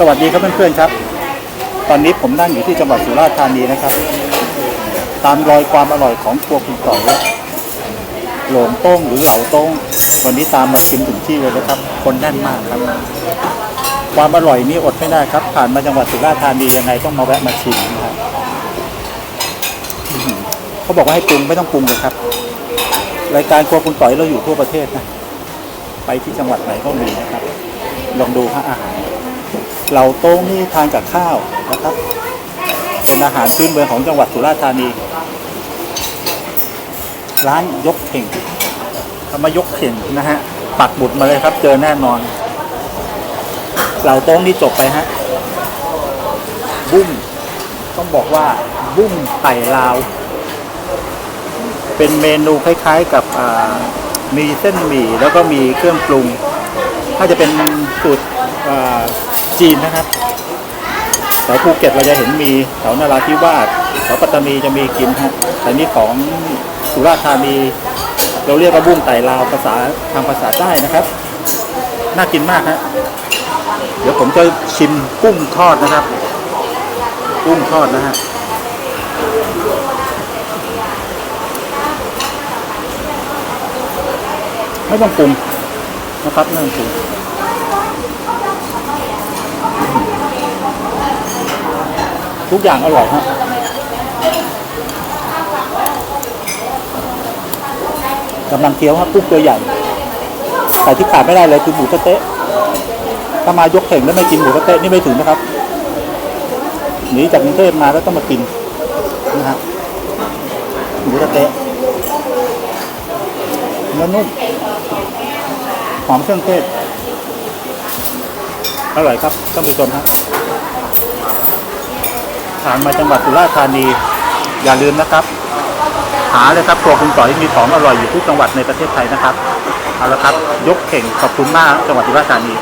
สวัสดีครับเพื่อนๆครับ ตอนนี้ผมนั่งอยู่ที่จังหวัดสุราษฎร์ธานีนะครับ ตามรอยความอร่อยของครัวคุณต่อยโหลงโต้งหรือเหลาโต้ง วันนี้ตามมาชิมถึงที่เลยนะครับ คนแน่นมากครับ ความอร่อยนี่อดไม่ได้ครับ ผ่านมาจังหวัดสุราษฎร์ธานียังไงต้องมาแวะมาชิมนะครับเขาบอกว่าให้ปรุงไม่ต้องปรุงเลยครับ รายการครัวคุณต่อยเราอยู่ทั่วประเทศนะ ไปที่จังหวัดไหนก็มีนะครับ ลองดูฮะอาหาร เหล่าโต้งนี่ทานกับข้าวนะครับ เป็นอาหารพื้นเมืองของจังหวัดสุราษฎร์ธานี ร้านยกเข่งคำว่ายกเข่งนะฮะ ปักบุดมาเลยครับ เจอแน่นอน เหล่าโต้งนี่จบไปฮะ บุ้งต้องบอกว่าบุ้งไต่ลาว เป็นเมนูคล้ายๆกับมีเส้นหมี่แล้วก็มีเครื่องปรุง ถ้าจะเป็นสูตรจีนนะครับแถวภูเก็ตเราจะเห็นมีแถวนราธิวาสแถวปัตตานีจะมีกินฮะแต่นี่ของสุราษฎร์ธานีเราเรียกว่าบุ้งไต่ลาวภาษาทางภาษาใต้นะครับ น่ากินมากฮะเดี๋ยวผมจะชิมกุ้งทอดนะครับ กุ้งทอดนะฮะไม่ต้องปรุง นะครับไม่ต้อทุกอย่างอร่อยฮะกำลังเคี้ยวครับกุ้งตัวใหญ่ แต่ที่ขาดไม่ได้เลยคือหมูสะเต๊ะถ้ามายกเข่งแล้วไม่กินหมูสะเต๊ะนี่ไม่ถึงนะครับหนีจากกรุงเทพมาแล้วต้องมากินนะฮะหมูสะเต๊ะเนื้อนุ่ม หอมเครื่องเทศ อร่อยครับท่านผู้ชมครับผ่านมาจังหวัดสุราษฎร์ธานี อย่าลืมนะครับ หาเลยครับครัวคุณต่อยมีของอร่อยอยู่ทุกจังหวัดในประเทศไทยนะครับ เอาละครับ ยกเข่งขอบคุณมากจังหวัดสุราษฎร์ธานี